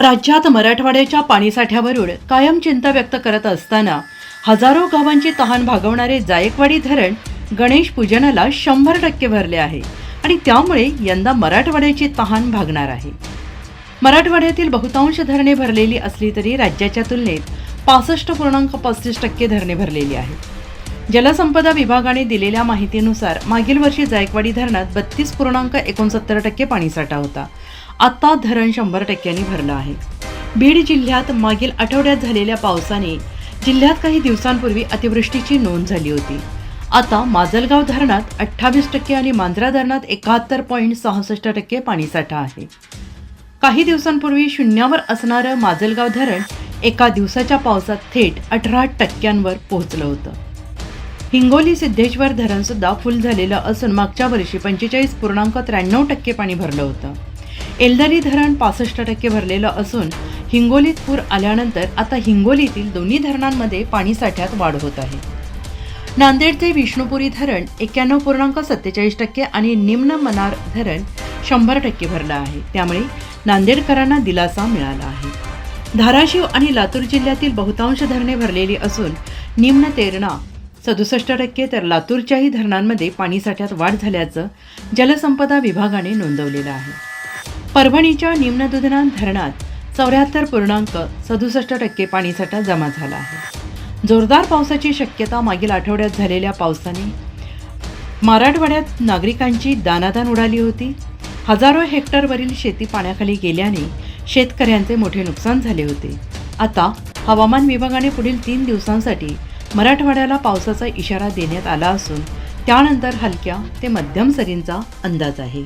राज्यात मराठवाड्याच्या पाणीसाठ्यावरून कायम चिंता व्यक्त करत असताना हजारो गावांची तहान भागवणारे जायकवाडी धरण गणेश पूजनाला शंभर टक्के भरले आहे आणि त्यामुळे यंदा मराठवाड्याची तहान भागणार आहे. मराठवाड्यातील बहुतांश धरणे भरलेली असली तरी राज्याच्या तुलनेत पासष्ट पूर्णांक पस्तीस टक्के धरणे भरलेली आहेत. जलसंपदा विभागाने दिलेल्या माहितीनुसार मागील वर्षी जायकवाडी धरणात बत्तीस पूर्णांक एकोणसत्तर टक्के पाणीसाठा होता. आता धरण शंभर टक्क्यांनी भरलं आहे. बीड जिल्ह्यात मागील आठवड्यात झालेल्या पावसाने जिल्ह्यात काही दिवसांपूर्वी अतिवृष्टीची नोंद झाली होती. आता माजलगाव धरणात अठ्ठावीस टक्के आणि मांजरा धरणात एकाहत्तर पॉईंट सहासष्ट टक्के पाणीसाठा आहे. काही दिवसांपूर्वी शून्यावर असणारं माजलगाव धरण एका दिवसाच्या पावसात थेट अठरा टक्क्यांवर पोहोचलं होतं. हिंगोली सिद्धेश्वर धरणसुद्धा फुल झालेलं असून मागच्या वर्षी पंचेचाळीस पूर्णांक त्र्याण्णव टक्के पाणी भरलं होतं. एल्दारी धरण पासष्ट टक्के भरलेलं असून हिंगोलीत पूर आल्यानंतर आता हिंगोलीतील दोन्ही धरणांमध्ये पाणीसाठ्यात वाढ होत आहे. नांदेडचे विष्णुपुरी धरण एक्क्याण्णव पूर्णांक सत्तेचाळीस टक्के आणि निम्न मनार धरण शंभर टक्के भरलं आहे. त्यामुळे नांदेडकरांना दिलासा मिळाला आहे. धाराशिव आणि लातूर जिल्ह्यातील बहुतांश धरणे भरलेली असून निम्न तेरणा सदुसष्ट टक्के तर लातूरच्याही धरणांमध्ये पाणीसाठ्यात वाढ झाल्याचं जलसंपदा विभागाने नोंदवलेलं आहे. परभणीच्या निम्न दुधना धरणात चौऱ्याहत्तर पूर्णांक सदुसष्ट टक्के पाणीसाठा जमा झाला आहे. जोरदार पावसाची शक्यता मागील आठवड्यात झालेल्या पावसाने मराठवाड्यात नागरिकांची दानादान उडाली होती. हजारो हेक्टरवरील शेती पाण्याखाली गेल्याने शेतकऱ्यांचे मोठे नुकसान झाले होते. आता हवामान विभागाने पुढील तीन दिवसांसाठी मराठवाड्याला पावसाचा इशारा देण्यात आला असून त्यानंतर हलक्या ते मध्यम सरींचा अंदाज आहे.